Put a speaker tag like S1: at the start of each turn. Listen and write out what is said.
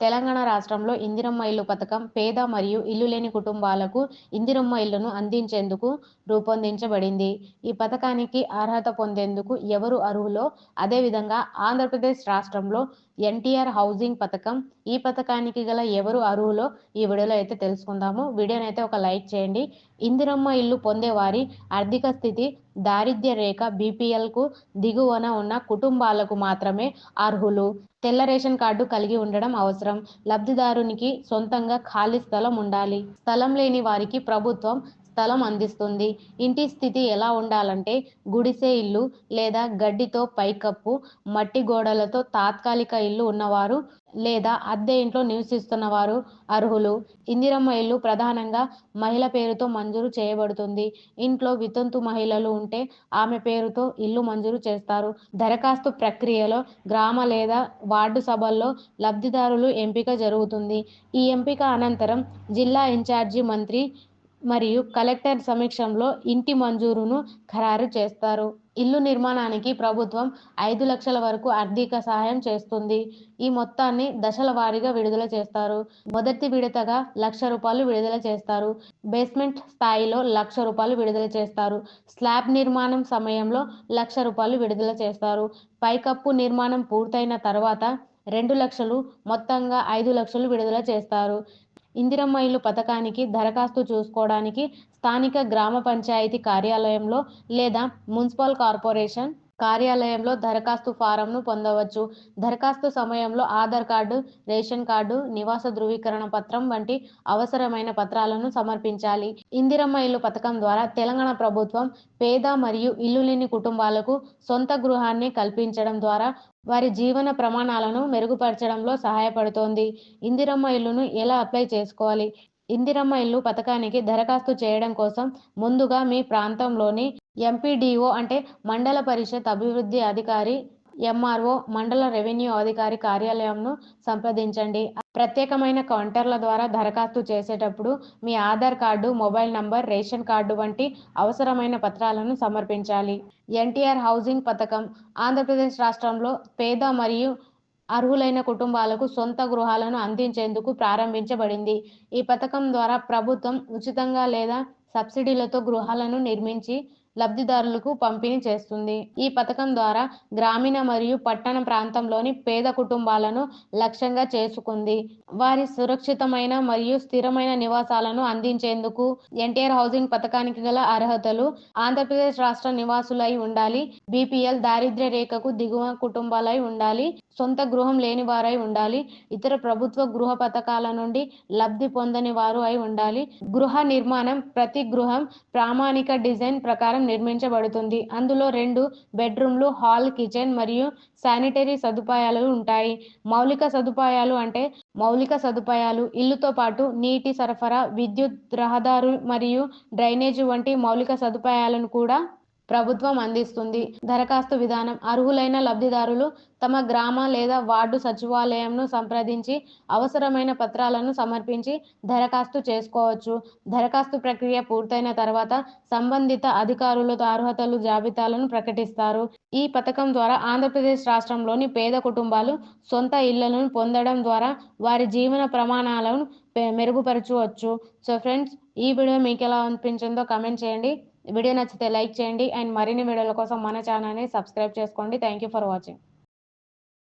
S1: తెలంగాణ రాష్ట్రంలో ఇందిరమ్మ ఇల్లు పథకం పేద మరియు ఇల్లు లేని కుటుంబాలకు ఇందిరమ్మ ఇల్లును అందించేందుకు రూపొందించబడింది. ఈ పథకానికి అర్హత పొందేందుకు ఎవరు అర్హులో అదేవిధంగా ఆంధ్రప్రదేశ్ రాష్ట్రంలో ఎన్టీఆర్ హౌసింగ్ పథకం ఈ పథకానికి గల ఎవరు అర్హులో ఈ వీడియోలో అయితే తెలుసుకుందాము. వీడియోనైతే ఒక లైక్ చేయండి. ఇందిరమ్మ ఇల్లు పొందేవారి ఆర్థిక స్థితి దారిద్ర్య రేఖ బీపీఎల్కు దిగువన ఉన్న కుటుంబాలకు మాత్రమే అర్హులు. తెల్ల రేషన్ కార్డు కలిగి ఉండడం అవసరం. లబ్ధిదారునికి సొంతంగా ఖాళీ స్థలం ఉండాలి. స్థలం లేని వారికి ప్రభుత్వం స్థలం అందిస్తుంది. ఇంటి స్థితి ఎలా ఉండాలంటే గుడిసె ఇల్లు లేదా గడ్డితో పైకప్పు, మట్టి గోడలతో తాత్కాలిక ఇల్లు ఉన్నవారు లేదా అద్దె ఇంట్లో నివసిస్తున్నవారు అర్హులు. ఇందిరమ్మ ఇల్లు ప్రధానంగా మహిళ పేరుతో మంజూరు చేయబడుతుంది. ఇంట్లో వితంతు మహిళలు ఉంటే ఆమె పేరుతో ఇల్లు మంజూరు చేస్తారు. దరఖాస్తు ప్రక్రియలో గ్రామ లేదా వార్డు సభల్లో లబ్ధిదారులు ఎంపిక జరుగుతుంది. ఈ ఎంపిక అనంతరం జిల్లా ఇన్ఛార్జి మంత్రి మరియు కలెక్టర్ సమక్షంలో ఇంటి మంజూరును ఖరారు చేస్తారు. ఇల్లు నిర్మాణానికి ప్రభుత్వం ఐదు లక్షల వరకు ఆర్థిక సహాయం చేస్తుంది. ఈ మొత్తాన్ని దశల వారీగా విడుదల చేస్తారు. మొదటి విడతగా లక్ష రూపాయలు విడుదల చేస్తారు. బేస్మెంట్ స్థాయిలో లక్ష రూపాయలు విడుదల చేస్తారు. స్లాబ్ నిర్మాణం సమయంలో లక్ష రూపాయలు విడుదల చేస్తారు. పైకప్పు నిర్మాణం పూర్తయిన తర్వాత రెండు లక్షలు మొత్తంగా ఐదు లక్షలు విడుదల చేస్తారు. ఇందిరమ్మ ఇల్లు పథకానికి దరఖాస్తు చూసుకోవడానికి స్థానిక గ్రామ పంచాయతీ కార్యాలయంలో లేదా మున్సిపల్ కార్పొరేషన్ కార్యాలయంలో దరఖాస్తు ఫారంను పొందవచ్చు. దరఖాస్తు సమయంలో ఆధార్ కార్డు, రేషన్ కార్డు, నివాస ధృవీకరణ పత్రం వంటి అవసరమైన పత్రాలను సమర్పించాలి. ఇందిరమ్మ ఇల్లు పథకం ద్వారా తెలంగాణ ప్రభుత్వం పేద మరియు ఇల్లు లేని కుటుంబాలకు సొంత గృహాన్ని కల్పించడం ద్వారా వారి జీవన ప్రమాణాలను మెరుగుపరచడంలో సహాయపడుతోంది. ఇందిరమ్మ ఇల్లును ఎలా అప్లై చేసుకోవాలి? ఇందిరమ్మ ఇల్లు పథకానికి దరఖాస్తు చేయడం కోసం ముందుగా మీ ప్రాంతంలోని ఎంపీడీఓ అంటే మండల పరిషత్ అభివృద్ధి అధికారి, ఎంఆర్ఓ, మండల రెవెన్యూ అధికారి కార్యాలయంను సంప్రదించండి. ప్రత్యేకమైన కౌంటర్ల ద్వారా దరఖాస్తు చేసేటప్పుడు మీ Aadhaar card, mobile number, ration card వంటి అవసరమైన పత్రాలను సమర్పించాలి. ఎన్టీఆర్ హౌసింగ్ పథకం ఆంధ్రప్రదేశ్ రాష్ట్రంలో పేద మరియు అర్హులైన కుటుంబాలకు సొంత గృహాలను అందించేందుకు ప్రారంభించబడింది. ఈ పథకం ద్వారా ప్రభుత్వం ఉచితంగా లేదా సబ్సిడీలతో గృహాలను నిర్మించి లబ్ధిదారులకు పంపిణీ చేస్తుంది. ఈ పథకం ద్వారా గ్రామీణ మరియు పట్టణ ప్రాంతంలోని పేద కుటుంబాలను లక్ష్యంగా చేసుకుంది. వారి సురక్షితమైన మరియు స్థిరమైన నివాసాలను అందించేందుకు ఎన్టీఆర్ హౌసింగ్ పథకానికి గల అర్హతలు ఆంధ్రప్రదేశ్ రాష్ట్ర నివాసులై ఉండాలి. బీపీఎల్ దారిద్ర్య రేఖకు దిగువ కుటుంబాలై ఉండాలి. సొంత గృహం లేని వారై ఉండాలి. ఇతర ప్రభుత్వ గృహ పథకాల నుండి లబ్ధి పొందని వారు అయి ఉండాలి. గృహ నిర్మాణం ప్రతి గృహం ప్రామాణిక డిజైన్ ప్రకారం నిర్మించబడుతుంది. అందులో రెండు బెడ్రూమ్లు, హాల్, కిచెన్ మరియు శానిటరీ సదుపాయాలు ఉంటాయి. మౌలిక సదుపాయాలు అంటే మౌలిక సదుపాయాలు ఇల్లుతో పాటు నీటి సరఫరా, విద్యుత్, రహదారు మరియు డ్రైనేజీ వంటి మౌలిక సదుపాయాలను కూడా ప్రభుత్వం అందిస్తుంది. దరఖాస్తు విధానం అర్హులైన లబ్ధిదారులు తమ గ్రామ లేదా వార్డు సచివాలయంను సంప్రదించి అవసరమైన పత్రాలను సమర్పించి దరఖాస్తు చేసుకోవచ్చు. దరఖాస్తు ప్రక్రియ పూర్తయిన తర్వాత సంబంధిత అధికారులు అర్హతలు జాబితాలను ప్రకటిస్తారు. ఈ పథకం ద్వారా ఆంధ్రప్రదేశ్ రాష్ట్రంలోని పేద కుటుంబాలు సొంత ఇళ్ళను పొందడం ద్వారా వారి జీవన ప్రమాణాలను మెరుగుపరచవచ్చు. సో ఫ్రెండ్స్ ఈ వీడియో ఎలా అనిపించిందో కమెంట్ చేయండి. వీడియో నచ్చితే లైక్ చేయండి అండ్ మరిన్ని వీడియోల కోసం మన ఛానల్ని సబ్స్క్రైబ్ చేసుకోండి. Thank you for watching.